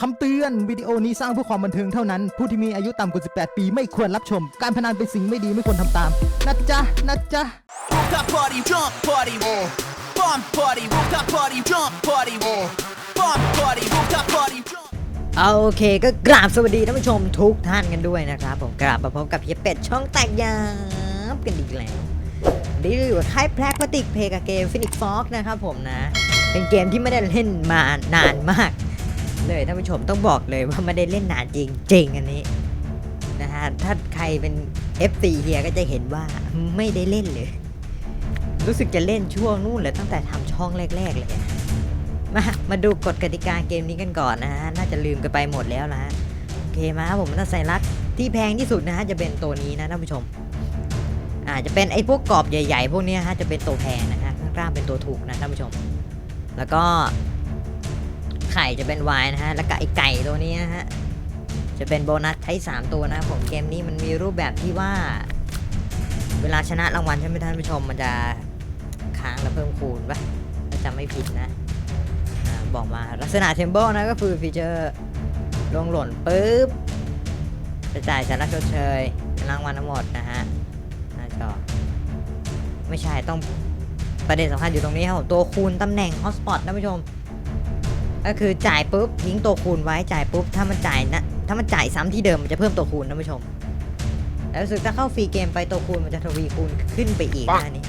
คำเตือนวิดีโอนี้สร้างเพื่อความบันเทิงเท่านั้น ผู้ที่มีอายุต่ำกว่า 18 ปีไม่ควรรับชม การพนันเป็นสิ่งไม่ดีไม่ควรทำตาม นะจ๊ะ นะจ๊ะ Rooftop party, jump party, bomb party, rooftop party, jump party, bomb party, rooftop party, jump. เอาโอเคก็กราบสวัสดีท่านผู้ชมทุกท่านกันด้วยนะครับ ผมกราบมาพบกับเฮียเป็ดช่องแตกยาบกันอีกแล้วนี่อยู่กับค่ายแพลกพติกเพกับเกมฟินิกฟอกนะครับผมนะ เป็นเกมที่ไม่ได้เล่นมานานมาก เลยท่านผู้ชมต้องบอกเลยว่าไม่ได้เล่นนานจริงจริงๆอันนี้นะฮะถ้าใครเป็น FC เฮียก็จะเห็นว่าไม่ได้เล่นเลย รู้สึกจะเล่นช่วงนู่นเลยตั้งแต่ทำช่องแรก ๆ เลยมามาดูกฎกติกาเกมนี้กันก่อนนะฮะน่าจะลืมกันไปหมดแล้วนะโอเคมาครับผมน่าใส่รักที่แพงที่สุดนะฮะจะเป็นตัวนี้นะท่านผู้ชมอาจจะเป็นไอ้พวกกรอบใหญ่ ๆ พวกนี้ฮะจะเป็นตัวแพงนะฮะข้างล่างเป็นตัวถูกนะท่านผู้ชม แล้วก็ ข่จะเป็นวายนะฮะ แล้วก็ไอไก่ตัวนี้นะฮะ จะเป็นโบนัสใช้สามตัวนะผมเกมนี้มันมีรูปแบบที่ว่า เวลาชนะรางวัลใช่ไหมท่านผู้ชมมันจะค้างแล้วเพิ่มคูณปะถ้าจำไม่ผิดนะอ่าบอกมาลักษณะเทมเบิลนะก็คือฟีเจอร์ลงหล่นปุ๊บจะจ่ายสาระชดเชยรางวัลทั้งหมดนะฮะหน้าจอไม่ใช่ต้องประเด็นสำคัญอยู่ตรงนี้ครับผมตัวคูณตำแหน่งฮอสปอตนะผู้ชม ก็คือจ่ายปุ๊บทิ้งตัวคูณไว้จ่ายปุ๊บถ้ามันจ่ายนะถ้ามันจ่ายซ้ำที่เดิมมันจะเพิ่มตัวคูณนะผู้ชม แล้วรู้สึกถ้าเข้าฟรีเกมไปตัวคูณมันจะทวีคูณขึ้นไปอีกนะอันนี้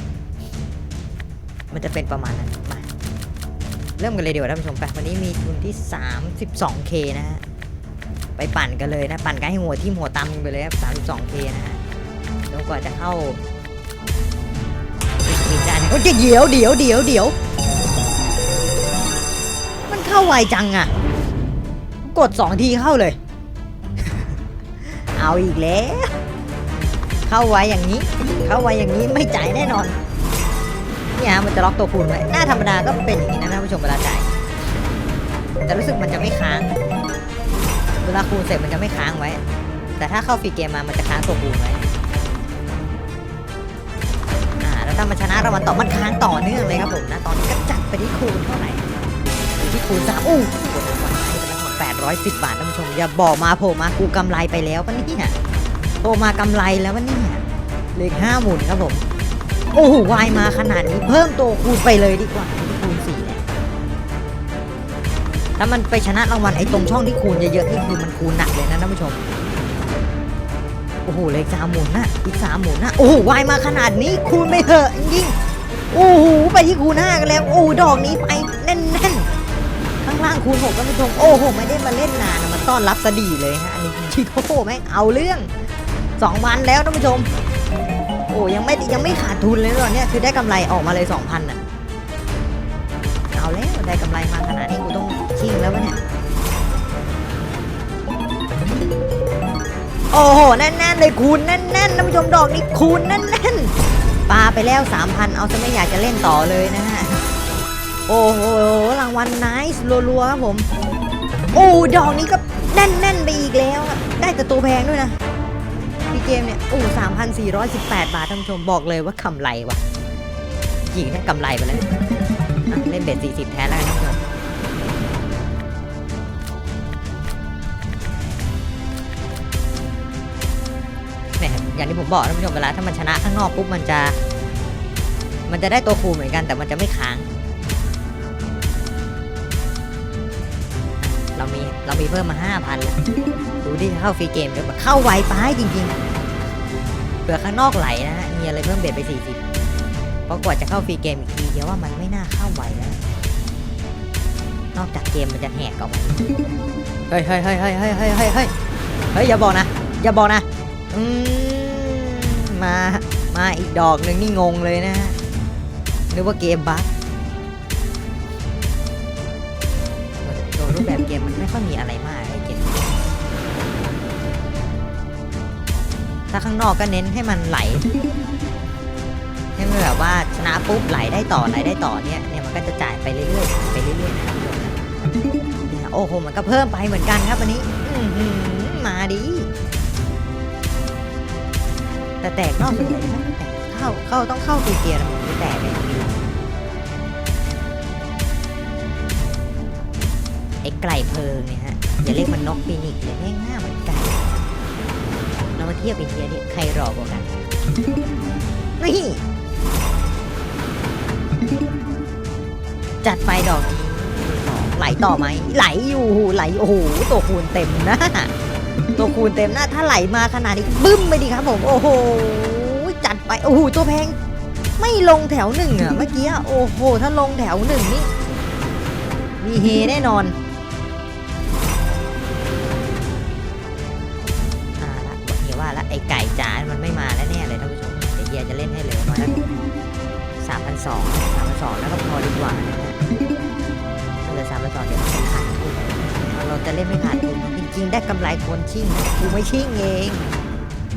มันจะเป็นประมาณนั้นมาเริ่มกันเลยดีกว่าท่านผู้ชมไปวันนี้มีทุนที่ 32k นะฮะไปปั่นกันเลยนะ ปั่นกันให้หัวทิ่มหัวตำกันไปเลยครับ 32k นะฮะจนกว่าจะเข้าอีกจานหนึ่งโอ้ยเดี๋ยวเดี๋ยวเดี๋ยวเดี๋ยวมัน เข้าไวจังอะกด2ทีเข้าเลย เอาอีกแล้ว เข้าไวอย่างนี้ เข้าไวอย่างนี้ไม่จ่ายแน่นอน เนี่ยมันจะล็อกตัวคูณไว้หน้าธรรมดาก็เป็นอย่างนี้นะท่านผู้ชมเวลาจ่าย แต่รู้สึกมันจะไม่ค้าง เวลาคูณเสร็จมันจะไม่ค้างไว้ แต่ถ้าเข้าฟรีเกมมา มันจะค้างตัวคูณไว้อ่าแล้วถ้ามันชนะรางวัลต่อมันค้างต่อเนื่องเลยครับผมนะ ตอนนี้ก็จัดไปที่คูณเท่าไหร่อยู่ ที่คูณสามอู้กดรางวัลให้ไปแล้วหมดแปดร้อยสิบบาทท่านผู้ชมอย่าบอกมาโผล่มากูกำไรไปแล้วปะเนี่ยโผล่มากำไรแล้วปะเนี่ยเลขห้าหมุนครับผม โอ้โหวายมาขนาดนี้เพิ่มตัวคูณไปเลยดีกว่าที่คูณสี่แล้วถ้ามันไปชนะรางวัลไอ้ตรงช่องที่คูณเยอะๆนี่คือมันคูณหนักเลยนะท่านผู้ชมโอ้โหเลขสามหมุนนะอีกสามหมุนนะโอ้โหวายมาขนาดนี้คูณไปเถอะจริงโอ้โหไปที่คูณห้ากันแล้วโอ้ดอกนี้ไปแน่น ล่างคูณหกท่านผู้ชมโอ้โหไม่ได้มาเล่นนานนะมาต้อนรับสดีเลยฮะอันนี้ชิโก้แม่งเอาเรื่องสองวันแล้วท่านผู้ชม โอ้ยังไม่ยังไม่ขาดทุนเลยตอนเนี้ยคือได้กำไรออกมาเลยสองพันอะเอาแล้วได้กำไรมาขนาดนี้กูต้องชิงแล้ววะเนี่ยโอ้โหแน่นๆเลยคูณแน่นๆท่านผู้ชมดอกนี้คูณแน่นๆปาไปแล้ว3,000เอาซะไม่อยากจะเล่นต่อเลยนะฮะ โอ้โหรางวัลไนส์รัวๆครับผม โอ้ดอกนี้ก็แน่นๆไปอีกแล้วได้แต่ตัวแพงด้วยนะพี่เกมเนี่ยโอ้สามพันสี่ร้อยสิบแปดบาทท่านผู้ชมบอกเลยว่ากำไรว่ะยิงแค่กำไรไปแล้วเล่นเบ็ดสี่สิบแทนแล้วกันท่านผู้ชมเนี่ยอย่างที่ผมบอกท่านผู้ชมเวลาถ้ามันชนะข้างนอกปุ๊บมันจะ มันจะได้ตัวคูเหมือนกันแต่มันจะไม่ค้าง เรามีเรามีเพิ่มมาห้าพันแล้วดูดิเข้าฟรีเกมเลยวเข้าไวไปจริงๆเผื่อข้างนอกไหลนะฮะมีอะไรเพิ่มเบ็ดไป40เพราะกว่าจะเข้าฟรีเกมอีกทีเดียวว่ามันไม่น่าเข้าไวแล้วนอกจากเกมมันจะแหกออกมาเฮ้ยเฮ้ยเฮ้ยเฮ้ยเฮ้ยเฮ้ยเฮ้ยเฮ้ยเฮ้ยอย่าบอกนะ อย่าบอกนะอืมมามาอีกดอกหนึ่งนี่งงเลยนะฮะนึกว่าเกมบั๊ก เกมมันไม่ค่อยมีอะไรมากไอ้เกมถ้าข้างนอกก็เน้นให้มันไหล ให้มันแบบว่าชนะปุ๊บไหลได้ต่อไหลได้ต่อเนี่ยเนี่ยมันก็จะจ่ายไปเรื่อยๆไปเรื่อยๆนะครับโอ้โหมันก็เพิ่มไปเหมือนกันครับวันนี้อมาดีแต่แตกนอกส่วนใหญ่ไม่แตกเข้าเข้าต้องเข้าตีเกียร์แล้วมันไม่แตกเลย ไก่เพลิงเนี่ยฮะอย่าเรียกมันนกฟีนิกซ์เลยแม่งหน้าเหมือนไก่เรามาเทียบเป็นเทียดิใครรอกว่ากันนี่จัดไปดอกไหลต่อไหมไหลอยู่ไหลโอ้โหตัวคูณเต็มนะตัวคูณเต็มหน้าถ้าไหลมาขนาดนี้บึ้มไปดีครับผมโอ้โหจัดไปโอ้โหตัวแพง ไม่ลงแถวหนึ่งอะเมื่อกี้โอ้โหถ้าลงแถวหนึ่งนี่มีเฮแน่นอน ว่าละไอไก่จานมันไม่มาแล้วแน่เลยท่านผู้ชมเดี๋ยวเฮียจะเล่นให้เหลือมาแล้วสามพันสองสามพันสองแล้วก็พอดีกว่านะฮะถ้าเหลือสามพันสองเดี๋ยวมันจะขาดทุนเราจะเล่นไม่ขาดทุนจริงๆ ได้กำไรคนชิ่งกูไม่ชิ่งเอง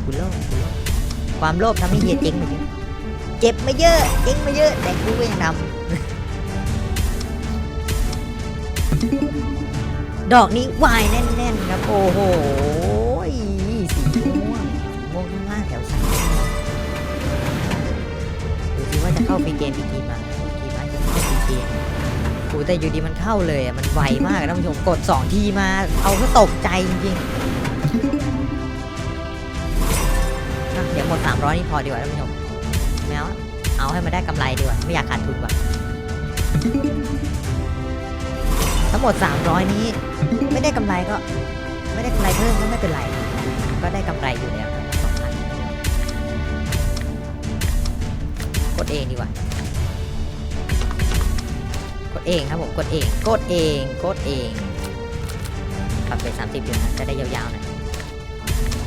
กูโลภกูโลภความโลภทำให้เฮียเจ๊งไปเยอะเจ็บมาเยอะเจ๊งมาเยอะ แต่กูก็ยังทำดอกนี้วายแน่นๆครับโอ้โห เข้าฟรีเกมฟรีกีมาฟรีกีมาจะเข้าฟรีเกมโอ้แต่อยู่ดีมันเข้าเลยอะมันไวมากท่านผู้ชมกดสองทีมา เอาก็ตกใจจริงๆนะเดี๋ยวหมด 300 นี่พอดีกว่าท่านผู้ชมไม่เอาเอาให้มันได้กำไรดีกว่า ไม่อยากขาดทุนว่ะทั้งหมด 300 นี้ ไม่ได้กำไรก็ ไม่ได้กำไรเพิ่มก็ไม่เป็นไร ก็ได้กำไรอยู่แล้ว ดเองดีกว่ากดเองครับผมกดเองกดเองกดเองปรับไป30อยู่นะจะได้ยาวๆหน่อย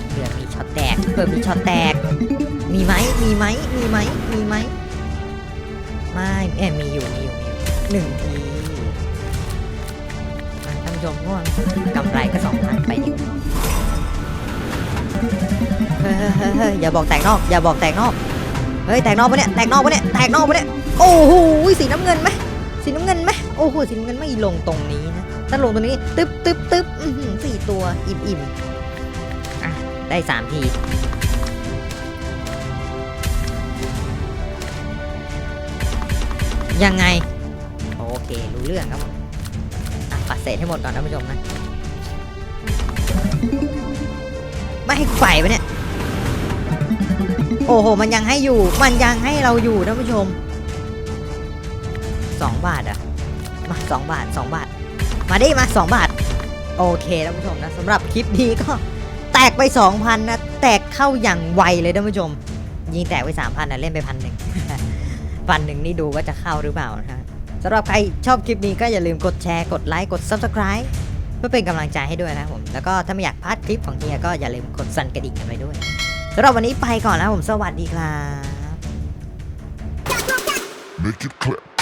เผื่อมีช็อตแตกเผื่อมีช็อตแตก มีไหมมีไหมมีไหมมีไหมไม่เอยมีอยู่มีอยู่มีอยู่หนึ่งทีอะท่านผู้ชมง่วงกำไรก็สองพันไปดิเฮ้ยเฮ้ยเฮ้ยเฮ้ยอย่าบอกแตกนอก อย่าบอกแตกนอก เฮ้ยแตกนอกปะเนี่ยแตกนอกปะเนี่ยแตกนอกปะเนี่ยโอ้โหสีน้ำเงินไหมสีน้ำเงินไหมโอ้โหสีน้ำเงินไม่ลงตรงนี้นะถ้าลงตรงนี้ตึ๊บตึ๊บตึ๊บสี่ตัวอิ่มอิ่มอะได้สามทียังไง โอเค รู้เรื่องครับผมปัดเศษให้หมดก่อนท่านผู้ชมนะ ไม่ให้ไฟปะเนี่ย โอ้โห มันยังให้อยู่ มันยังให้เราอยู่ท่านผู้ชมสองบาทอะมาสองบาทสองบาท มาดิมาสองบาท โอเคท่านผู้ชมนะสำหรับคลิปนี้ก็แตกไปสองพันนะ แตกเข้าอย่างไวเลยท่านผู้ชม ยิงแตกไปสามพันนะเล่นไปพันหนึ่งพันหนึ่งนี่ดูว่าจะเข้าหรือเปล่านะสำหรับใครชอบคลิปนี้ก็อย่าลืมกดแชร์ กดไลค์ กด Subscribe เพื่อเป็นกำลังใจให้ด้วยนะผม แล้วก็ถ้าไม่อยากพลาดคลิปของเฮียก็อย่าลืมกดสั่นกระดิ่งกันไปด้วย สำหรับวันนี้ไปก่อนแล้วผมสวัสดีครับ Make it clap.